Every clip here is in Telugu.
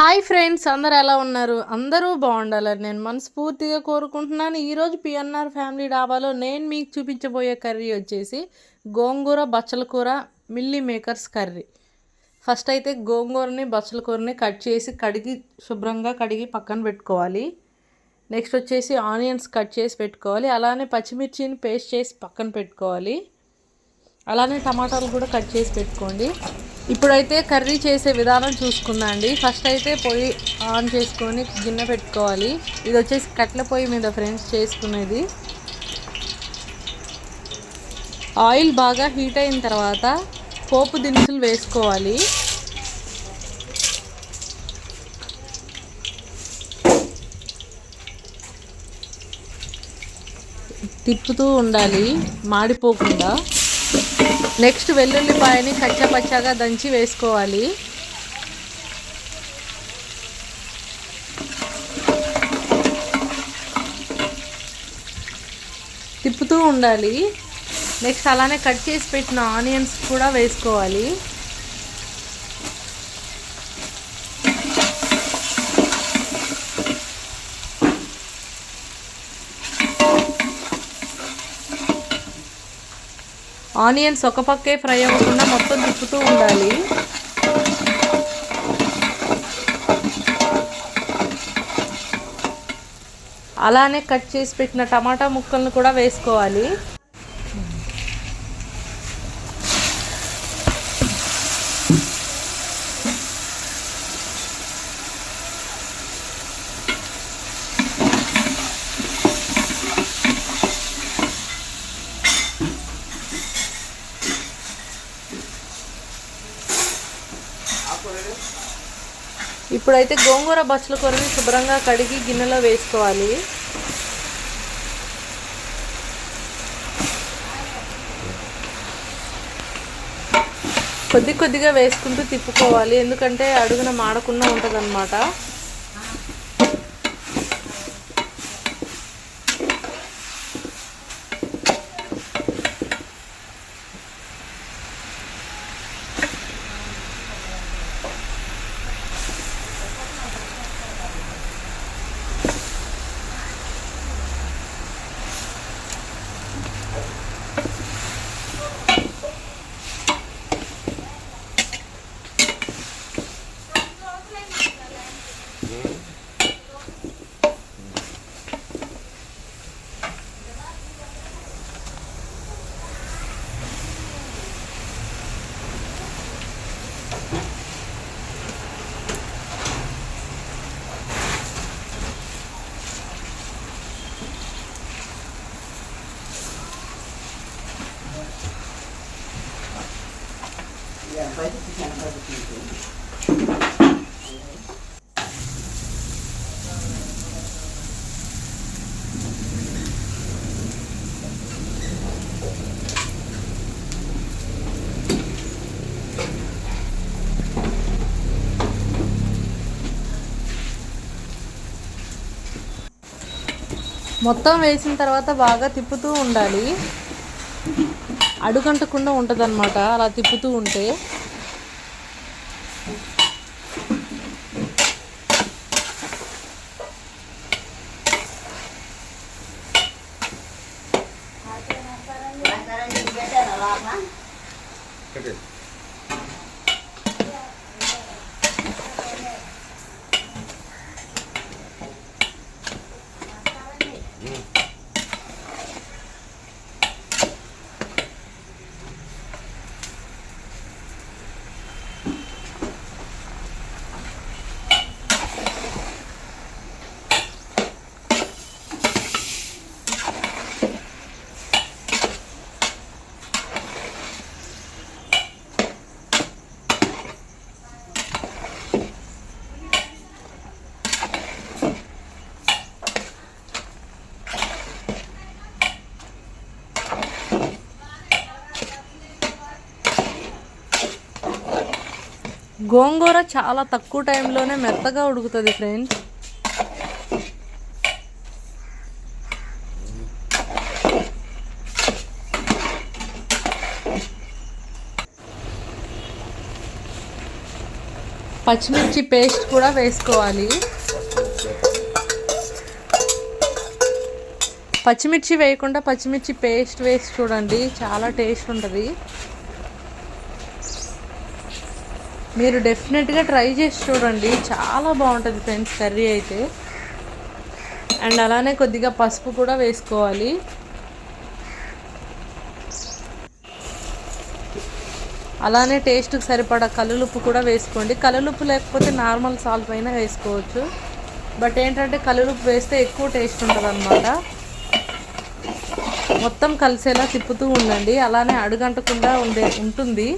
హాయ్ ఫ్రెండ్స్ అందరు ఎలా ఉన్నారు? అందరూ బాగుండాలని నేను మనస్ఫూర్తిగా కోరుకుంటున్నాను. ఈరోజు పిఎన్ఆర్ ఫ్యామిలీ డాబాలో నేను మీకు చూపించబోయే కర్రీ వచ్చేసి గోంగూర బచ్చల కూర మిల్లీ మేకర్స్ కర్రీ. ఫస్ట్ అయితే గోంగూరని బచ్చల కూరని కట్ చేసి కడిగి శుభ్రంగా కడిగి పక్కన పెట్టుకోవాలి. నెక్స్ట్ వచ్చేసి ఆనియన్స్ కట్ చేసి పెట్టుకోవాలి. అలానే పచ్చిమిర్చిని పేస్ట్ చేసి పక్కన పెట్టుకోవాలి. అలానే టమాటాలు కూడా కట్ చేసి పెట్టుకోండి. ఇప్పుడైతే కర్రీ చేసే విధానం చూసుకుందాం అండి. ఫస్ట్ అయితే పొయ్యి ఆన్ చేసుకొని గిన్నె పెట్టుకోవాలి. ఇది వచ్చేసి కట్ల పొయ్యి మీద ఫ్రెండ్స్ చేసుకునేది. ఆయిల్ బాగా హీట్ అయిన తర్వాత పోపు దినుసులు వేసుకోవాలి. తిప్పుతూ ఉండాలి మాడిపోకుండా. నెక్స్ట్ వెల్లుల్లిపాయని కచ్చపచ్చగా దంచి వేసుకోవాలి. తిప్పుతూ ఉండాలి. నెక్స్ట్ అలానే కట్ చేసి పెట్టిన ఆనియన్స్ కూడా వేసుకోవాలి. ఆనియన్స్ ఒక పక్కే ఫ్రై అవ్వకుండా మొత్తం తిప్పుతూ ఉండాలి. అలానే కట్ చేసి పెట్టిన టమాటా ముక్కలను కూడా వేసుకోవాలి. ఇప్పుడైతే గోంగూర బచ్చల కూరని శుభ్రంగా కడిగి గిన్నెలో వేసుకోవాలి. కొద్ది కొద్దిగా వేసుకుంటూ తిప్పుకోవాలి. ఎందుకంటే అడుగున మాడకుండా ఉంటుందన్నమాట. మొత్తం వేసిన తర్వాత బాగా తిప్పుతూ ఉండాలి. అడుగంటకుండా ఉంటుంది అనమాట అలా తిప్పుతూ ఉంటే. かける。గోంగూర చాలా తక్కువ టైంలోనే మెత్తగా ఉడుకుతుంది ఫ్రెండ్స్ పచ్చిమిర్చి పేస్ట్ కూడా వేసుకోవాలి. పచ్చిమిర్చి వేయకుండా పచ్చిమిర్చి పేస్ట్ వేసి చూడండి చాలా టేస్ట్ ఉంటుంది. మీరు డెఫినెట్గా ట్రై చేసి చూడండి. చాలా బాగుంటుంది ఫ్రెండ్స్ కర్రీ అయితే. అండ్ అలానే కొద్దిగా పసుపు కూడా వేసుకోవాలి. అలానే టేస్ట్కి సరిపడా కల్లులుప్పు కూడా వేసుకోండి. కల్లులుప్పు లేకపోతే నార్మల్ సాల్ట్ అయినా వేసుకోవచ్చు. బట్ ఏంటంటే కల్లులుప్పు వేస్తే ఎక్కువ టేస్ట్ ఉంటుంది అనమాట మొత్తం కలిసేలా తిప్పుతూ ఉండండి. అలానే అడుగంటకుండా ఉండే ఉంటుంది.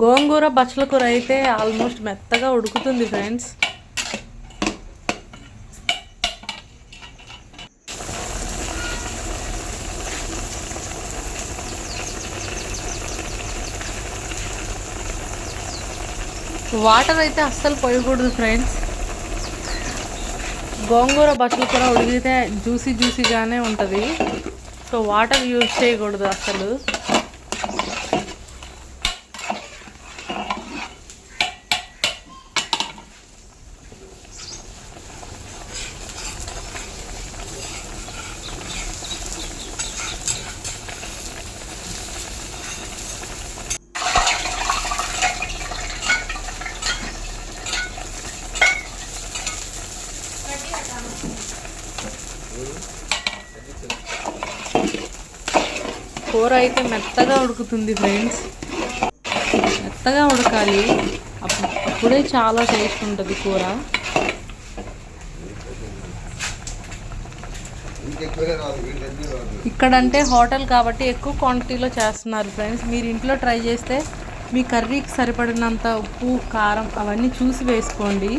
గోంగూర బచ్చల కూర అయితే ఆల్మోస్ట్ మెత్తగా ఉడుకుతుంది ఫ్రెండ్స్. వాటర్ అయితే అస్సలు పోయకూడదు ఫ్రెండ్స్. గోంగూర బట్టలు కూడా ఉడికితే జ్యూసీ జ్యూసీగానే ఉంటుంది. సో వాటర్ యూజ్ చేయకూడదు అసలు కూర అయితే మెత్తగా ఉడుకుతుంది ఫ్రెండ్స్. మెత్తగా ఉడకాలి. అప్పుడే చాలా టేస్ట్ ఉంటుంది కూర. ఇక్కడంటే హోటల్ కాబట్టి ఎక్కువ క్వాంటిటీలో చేస్తున్నారు ఫ్రెండ్స్. మీరు ఇంట్లో ట్రై చేస్తే మీ కర్రీకి సరిపడినంత ఉప్పు కారం అవన్నీ చూసి వేసుకోండి.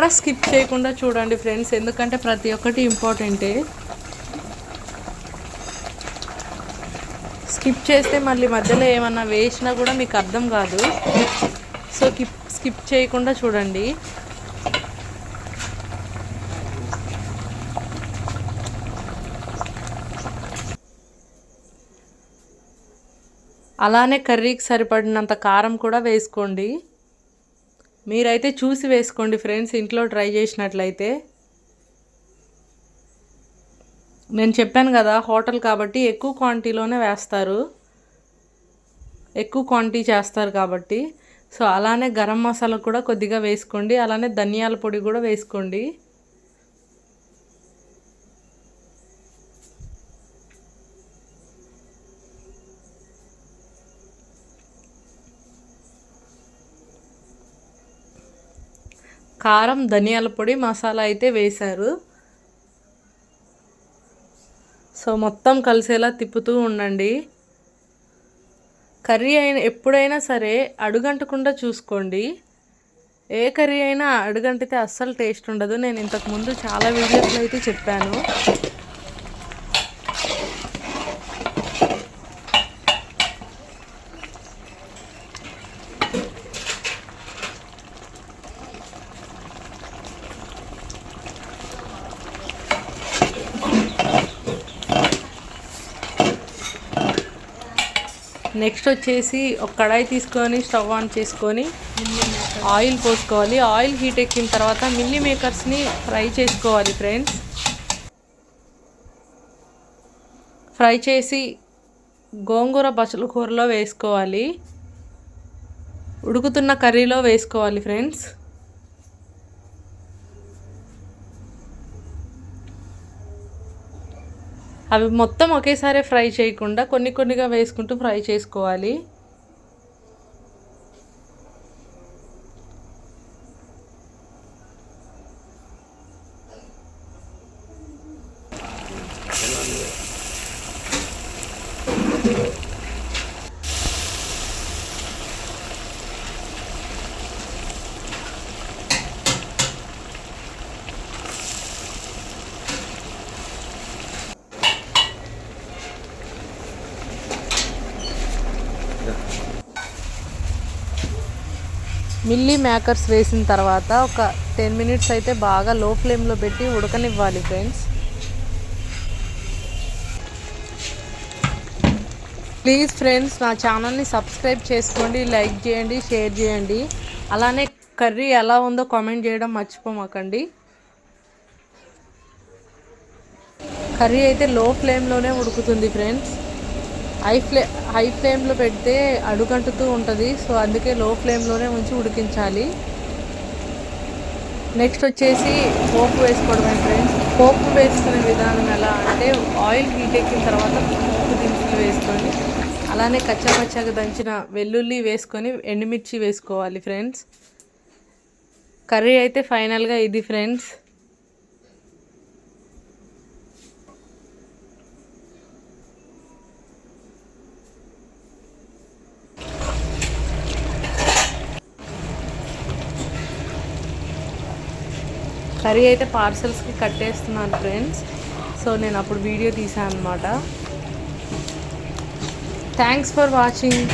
ఎక్కడ స్కిప్ చేయకుండా చూడండి ఫ్రెండ్స్ ఎందుకంటే ప్రతి ఒక్కటి ఇంపార్టెంటే స్కిప్ చేస్తే మళ్ళీ మధ్యలో ఏమన్నా వేసినా కూడా మీకు అర్థం కాదు. సో కిప్ స్కిప్ చేయకుండా చూడండి. అలానే కర్రీకి సరిపడినంత కారం కూడా వేసుకోండి. మీరైతే చూసి వేసుకోండి ఫ్రెండ్స్ ఇంట్లో ట్రై చేసినట్లయితే. నేను చెప్పాను కదా హోటల్ కాబట్టి ఎక్కువ క్వాంటిటీలోనే వేస్తారు. ఎక్కువ క్వాంటిటీ చేస్తారు కాబట్టి. సో అలానే గరం మసాలా కూడా కొద్దిగా వేసుకోండి అలానే ధనియాల పొడి కూడా వేసుకోండి. కారం ధనియాల పొడి మసాలా అయితే వేశారు. సో మొత్తం కలిసేలా తిప్పుతూ ఉండండి. కర్రీ అయినా ఎప్పుడైనా సరే అడుగంటకుండా చూసుకోండి. ఏ కర్రీ అయినా అడుగంటితే అస్సలు టేస్ట్ ఉండదు. నేను ఇంతకుముందు చాలా వీడియోస్లో అయితే చెప్పాను. నెక్స్ట్ వచ్చేసి ఒక కడాయి తీసుకొని స్టవ్ ఆన్ చేసుకొని ఆయిల్ పోసుకోవాలి. ఆయిల్ హీట్ ఎక్కిన తర్వాత మిల్లీ మేకర్స్ని ఫ్రై చేసుకోవాలి ఫ్రెండ్స్. ఫ్రై చేసి గోంగూర బచ్చల కూరలో వేసుకోవాలి. ఉడుకుతున్న కర్రీలో వేసుకోవాలి ఫ్రెండ్స్. అవి మొత్తం ఒకేసారి ఫ్రై చేయకుండా కొన్ని కొన్నిగా వేసుకుంటూ ఫ్రై చేసుకోవాలి. మిల్లీ మేకర్స్ వేసిన తర్వాత ఒక టెన్ మినిట్స్ అయితే బాగా లో ఫ్లేమ్లో పెట్టి ఉడకనివ్వాలి ఫ్రెండ్స్. ప్లీజ్ ఫ్రెండ్స్ నా ఛానల్ని సబ్స్క్రైబ్ చేసుకోండి లైక్ చేయండి షేర్ చేయండి. అలానే కర్రీ ఎలా ఉందో కామెంట్ చేయడం మర్చిపోమాకండి. కర్రీ అయితే లో ఫ్లేమ్లోనే ఉడుకుతుంది ఫ్రెండ్స్. హై ఫ్లే హై ఫ్లేమ్లో పెడితే అడుగంటుతూ ఉంటుంది. సో అందుకే లో ఫ్లేమ్లోనే ఉంచి ఉడికించాలి. నెక్స్ట్ వచ్చేసి పోపు వేసుకోవడమే ఫ్రెండ్స్. పోపు వేసుకునే విధానం ఎలా అంటే ఆయిల్ హీట్ ఎక్కిన తర్వాత పోపు దినుసులు వేసుకొని అలానే కచ్చాపచ్చాగా దంచిన వెల్లుల్లి వేసుకొని ఎండుమిర్చి వేసుకోవాలి ఫ్రెండ్స్. కర్రీ అయితే ఫైనల్గా ఇది ఫ్రెండ్స్. కర్రీ అయితే పార్సల్స్కి కట్టేస్తున్నాను ఫ్రెండ్స్. సో నేను అప్పుడు వీడియో తీసాను అనమాట థ్యాంక్స్ ఫర్ వాచింగ్